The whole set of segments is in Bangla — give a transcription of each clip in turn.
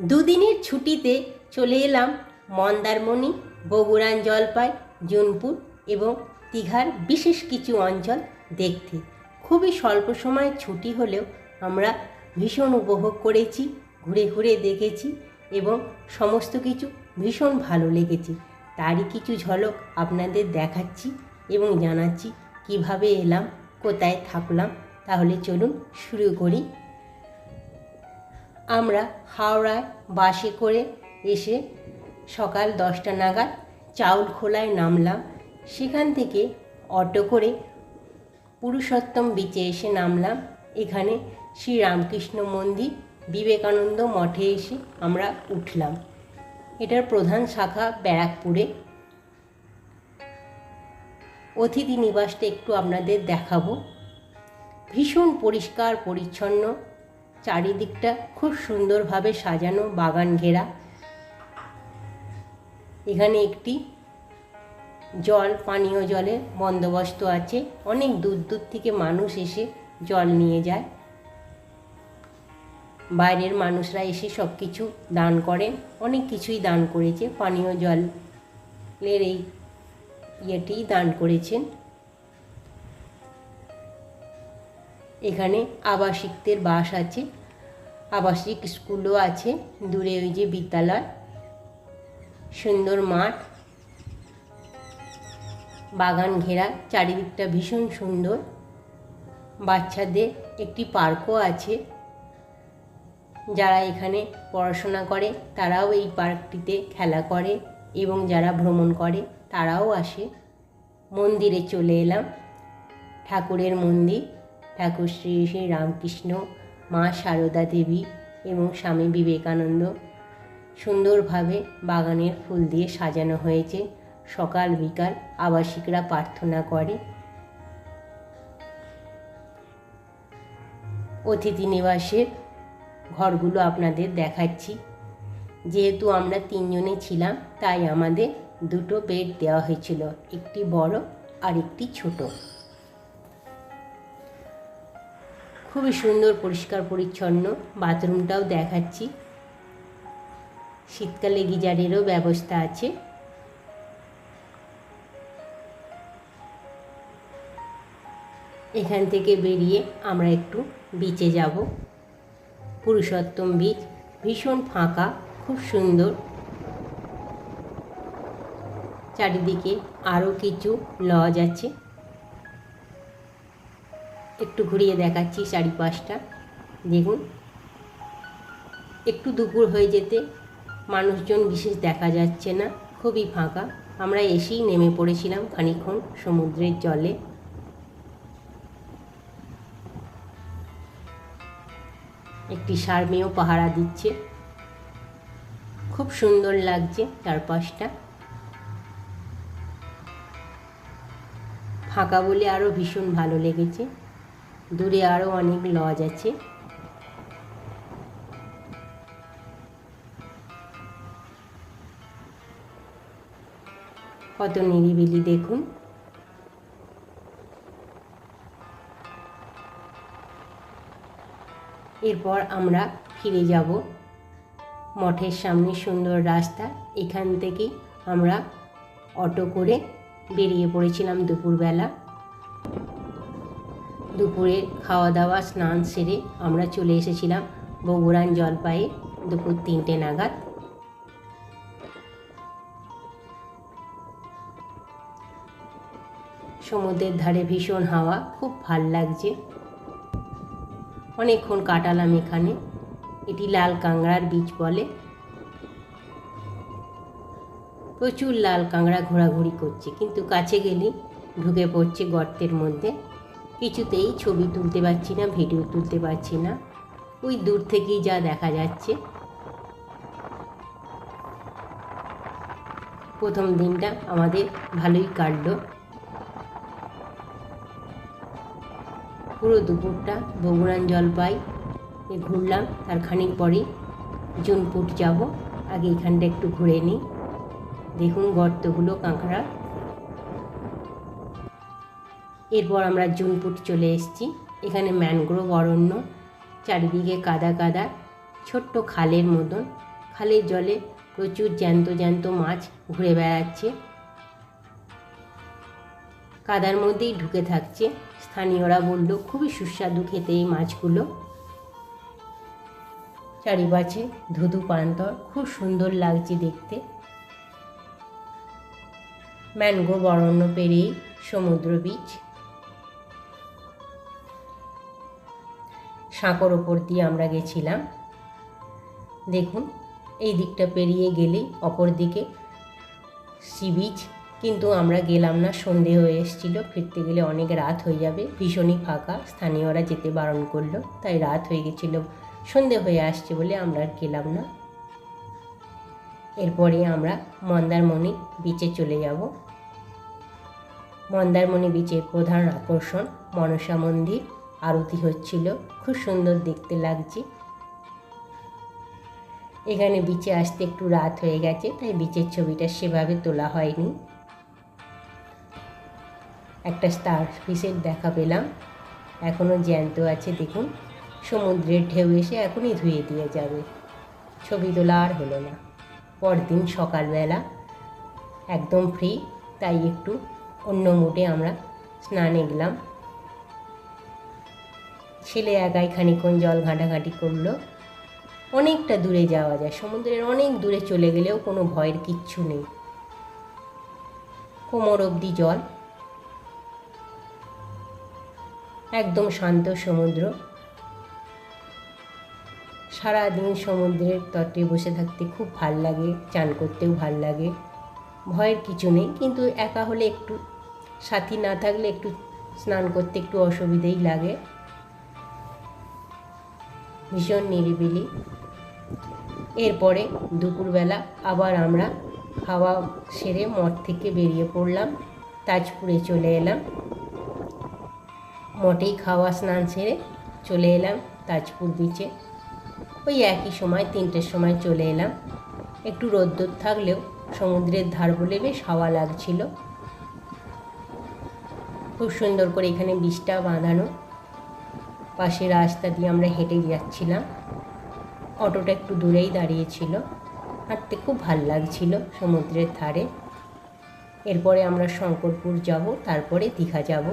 দুদিনের ছুটিতে চলে এলাম মন্দারমণি, বগুড়ান জলপাই, জুনপুর এবং দীঘার বিশেষ কিছু অঞ্চল দেখতে। খুবই স্বল্প সময়ের ছুটি হলেও আমরা ভীষণ উপভোগ করেছি, ঘুরে ঘুরে দেখেছি এবং সমস্ত কিছু ভীষণ ভালো লেগেছে। তারই কিছু ঝলক আপনাদের দেখাচ্ছি এবং জানাচ্ছি কীভাবে এলাম, কোথায় থাকলাম। তাহলে চলুন শুরু করি। আমরা হাওড়ায় বাসে করে এসে সকাল দশটা নাগাদ চাউল খোলায় নামলাম। সেখান থেকে অটো করে পুরুষোত্তম বিচে এসে নামলাম। এখানে শ্রী রামকৃষ্ণ মন্দির, বিবেকানন্দ মঠে এসে আমরা উঠলাম। এটার প্রধান শাখা ব্যারাকপুরে। অতিথি নিবাসটা একটু আপনাদের দেখাবো। ভীষণ পরিষ্কার, পরিচ্ছন্ন। চারিদিকটা খুব সুন্দরভাবে সাজানো বাগান ঘেরা। এখানে একটি জল, পানীয় জলের বন্দোবস্ত আছে। অনেক দূর দূর থেকে মানুষ এসে জল নিয়ে যায়। বাইরের মানুষরা এসে সব কিছু দান করেন। অনেক কিছুই দান করেছে। পানীয় জলের এই ইয়েটি দান করেছেন। এখানে আবাসিকদের বাস আছে, আবাসিক স্কুলও আছে, দূরে ওই যে বিদ্যালয়, সুন্দর মাঠ, বাগান ঘেরা, চারিদিকটা ভীষণ সুন্দর, বাচ্চাদের একটি পার্কও আছে। যারা এখানে পড়াশোনা করে, তারাও এই পার্কটিতে খেলা করে এবং যারা ভ্রমণ করে, তারাও আসে। মন্দিরে চলে এলাম, ঠাকুরের মন্দির। ঠাকুর শ্রী শ্রী রামকৃষ্ণ, মা সারদা দেবী এবং স্বামী বিবেকানন্দ। সুন্দরভাবে বাগানের ফুল দিয়ে সাজানো হয়েছে। সকাল, বিকাল আবাসিকরা প্রার্থনা করে। অতিথি নিবাসের ঘরগুলো আপনাদের দেখাচ্ছি। যেহেতু আমরা তিনজনে ছিলাম, তাই আমাদের দুটো বেড দেওয়া হয়েছিল, একটি বড় আর একটি ছোট। খুবই সুন্দর, পরিষ্কার, পরিচ্ছন্ন। বাথরুমটাও দেখাচ্ছি। শীতকালে গিজারেরও ব্যবস্থা আছে। এখান থেকে বেরিয়ে আমরা একটু বিচে যাব। পুরুষোত্তম বীচ ভীষণ ফাঁকা, খুব সুন্দর। চারিদিকে আরও কিছু লজ আছে। একটু ঘুরিয়ে দেখাচ্ছি চারিপাশটা। দেখুন। একটু দুপুর হয়ে যেতে, মানুষজন বিশেষ দেখা যাচ্ছে না, খুবই ফাঁকা। আমরা এসেই নেমে পড়েছিলাম খানিক্ষণ সমুদ্রের জলে। একটি সার্মেও পাহারা দিচ্ছে। খুব সুন্দর লাগছে চারপাশটা। ফাঁকা বলে আরও ভীষণ ভালো লেগেছে। দূরে আরও অনেক লজ আছে। কত নিরিবিলি দেখুন। এরপর আমরা ফিরে যাব মঠের সামনে সুন্দর রাস্তা। এখান থেকে আমরা অটো করে বেরিয়ে পড়েছিলাম দুপুরবেলা। দুপুরে খাওয়া দাওয়া স্নান সেরে আমরা চলে এসেছিলাম বগুড়ান জলপাইয়ে দুপুর তিনটে নাগাদ। সমুদ্রের ধারে ভীষণ হাওয়া, খুব ভালো লাগছে। অনেকক্ষণ কাটালাম এখানে। এটি লাল কাংড়ার বীজ বলে। প্রচুর লাল কাংড়া ঘোরাঘুরি করছে, কিন্তু কাছে গেলে ঢুকে পড়ছে গর্তের মধ্যে। কিছুতেই ছবি তুলতে পারছি না ভিডিও তুলতে পারছি না। ওই দূর থেকেই যা দেখা যাচ্ছে। প্রথম দিনটা আমাদের ভালোই কাটলো। পুরো দুপুরটা বগুড়ান জলপাই ঘুরলাম, তার খানিক পরেই জুনপুট যাব। আগে এখানটা একটু ঘুরে নিই। দেখুন গর্তগুলো, কাঁকড়া। এরপর আমরা জুনপুট চলে এসেছি। এখানে ম্যানগ্রোভ অরণ্য, চারিদিকে কাদা কাদা, ছোট্ট খালের মতন। খালের জলে প্রচুর জ্যান্ত জ্যান্ত মাছ ঘুরে বেড়াচ্ছে। কাদার মধ্যেই ঢুকে থাকছে। স্থানীয়রা বলল, খুবই সুস্বাদু খেতে এই মাছগুলো। চারিপাশে ধুধু প্রান্তর খুব সুন্দর লাগছে দেখতে। ম্যানগ্রোভ অরণ্য পেরিয়ে সমুদ্র বীচ। সাঁকোর ওপর দিয়ে আমরা গেছিলাম। দেখুন, এই দিকটা পেরিয়ে গেলেই অপর দিকে সি বিচ। কিন্তু আমরা গেলাম না, সন্ধে হয়ে এসেছিল, ফিরতে গেলে অনেক রাত হয়ে যাবে। ভীষণই ফাঁকা, স্থানীয়রা যেতে বারণ করল, তাই রাত হয়ে গেছিল, সন্ধে হয়ে আসছে বলে আমরা আর গেলাম না। এরপরে আমরা মন্দারমণি বিচে চলে যাব। মন্দারমণি বিচের প্রধান আকর্ষণ মনসা মন্দির। আরতি হচ্ছিল। খুব সুন্দর দেখতে লাগছে। এখানে বিচে আসতে একটু রাত হয়ে গেছে, তাই বিচের ছবিটা সেভাবে তোলা হয়নি। একটা স্টার ফিসের দেখা পেলাম। এখনও জ্যান্ত আছে, দেখুন। সমুদ্রের ঢেউ এসে এখনই ধুয়ে দিয়ে যাবে। ছবি তোলা আর হলো না। পরদিন সকালবেলা, একদম ফ্রি তাই একটু অন্য মুডে আমরা স্নানে গেলাম। ছেলে একাই খানিক্ষণ জল ঘাঁটাঘাঁটি করল। অনেকটা দূরে যাওয়া যায়। সমুদ্রের অনেক দূরে চলে গেলেও কোনো ভয়ের কিচ্ছু নেই। কোমর অবধি জল। একদম শান্ত সমুদ্র। সারাদিন সমুদ্রের তটে বসে থাকতে খুব ভালো লাগে, চান করতেও ভালো লাগে। ভয়ের কিছু নেই, কিন্তু একা হলে একটু, সাথী না থাকলে একটু স্নান করতে একটু অসুবিধেই লাগে। ভীষণ নিরিবিলি। এরপরে দুপুরবেলা আবার আমরা খাওয়া সেরে মঠ থেকে বেরিয়ে পড়লাম, তাজপুরে চলে এলাম। মঠেই খাওয়া স্নান সেরে চলে এলাম তাজপুর বিচে ওই একই সময়, তিনটের সময় চলে এলাম। একটু রোদ্দুর থাকলেও সমুদ্রের ধার বলে বেশ হাওয়া লাগছিল। খুব সুন্দর করে এখানে বিষটা বাঁধানো। পাশে রাস্তা দিয়ে আমরা হেঁটে যাচ্ছিলাম। অটোটা একটু দূরেই দাঁড়িয়েছিল। হাঁটতে খুব ভালো লাগছিল সমুদ্রের ধারে। এরপরে আমরা শঙ্করপুর যাব, তারপরে দীঘা যাব।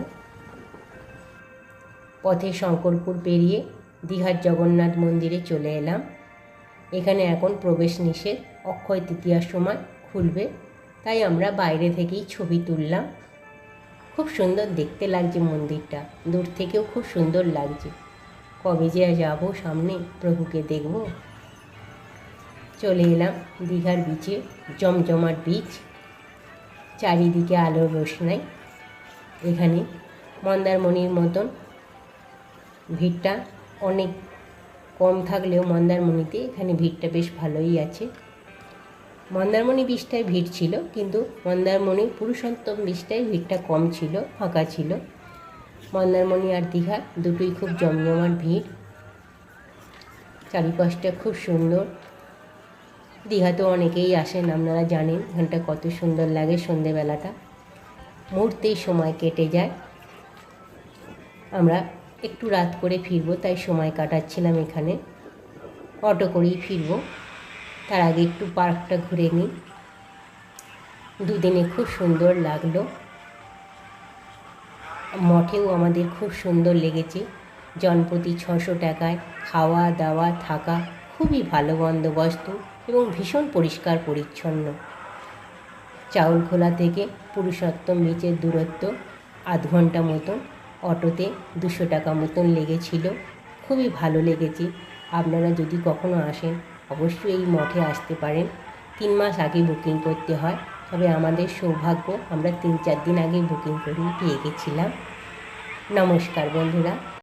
পথে শঙ্করপুর পেরিয়ে দীঘার জগন্নাথ মন্দিরে চলে এলাম। এখানে এখন প্রবেশ নিষেধ, অক্ষয় তৃতীয়ার সময় খুলবে। তাই আমরা বাইরে থেকেই ছবি তুললাম। খুব সুন্দর দেখতে লাগছে মন্দিরটা। দূর থেকেও খুব সুন্দর লাগছে। কবে যে যাব সামনে, প্রভুকে দেখব। চলে এলাম দীঘার বিচে জমজমাট বিচ চারিদিকে আলোর রোশনাই। এখানে মন্দারমণির মতন ভিড়টা অনেক কম থাকলেও মন্দারমণিতে এখানে ভিড়টা বেশ ভালোই আছে। মন্দারমণি বীজটায় ভিড় ছিল, কিন্তু মন্দারমণি পুরুষোত্তম বীজটায় ভিড়টা কম ছিল, ফাঁকা ছিল। মন্দারমণি আর দীঘা দুটোই খুব জমজমাট ভিড়। চারিপাশটা খুব সুন্দর। দীঘাতেও অনেকেই আসেন, আপনারা জানেন এখানটা কত সুন্দর লাগে সন্ধেবেলাটা। মুহূর্তেই সময় কেটে যায়। আমরা একটু রাত করে ফিরবো, তাই সময় কাটাচ্ছিলাম এখানে। অটো করেই ফিরবো। তার আগে একটু পার্কটা ঘুরে নিই। দুদিনে খুব সুন্দর লাগল। মঠেও আমাদের খুব সুন্দর লেগেছে। জনপ্রতি ছশো টাকায় খাওয়া, দাওয়া, থাকা খুবই ভালো বন্দোবস্ত এবং ভীষণ পরিষ্কার পরিচ্ছন্ন। চাউলখোলা থেকে পুরুষোত্তম বিচের দূরত্ব, আধ ঘণ্টা মতন অটোতে দুশো টাকা মতন লেগেছিল। খুবই ভালো লেগেছে। আপনারা যদি কখনো আসেন অবশ্যই এই মঠে আসতে পারেন। তিন মাস আগে বুকিং করতে হয়। তবে আমাদের সৌভাগ্য, আমরা তিন চার দিন আগে বুকিং করে পেয়ে গেছিলাম। নমস্কার বন্ধুরা।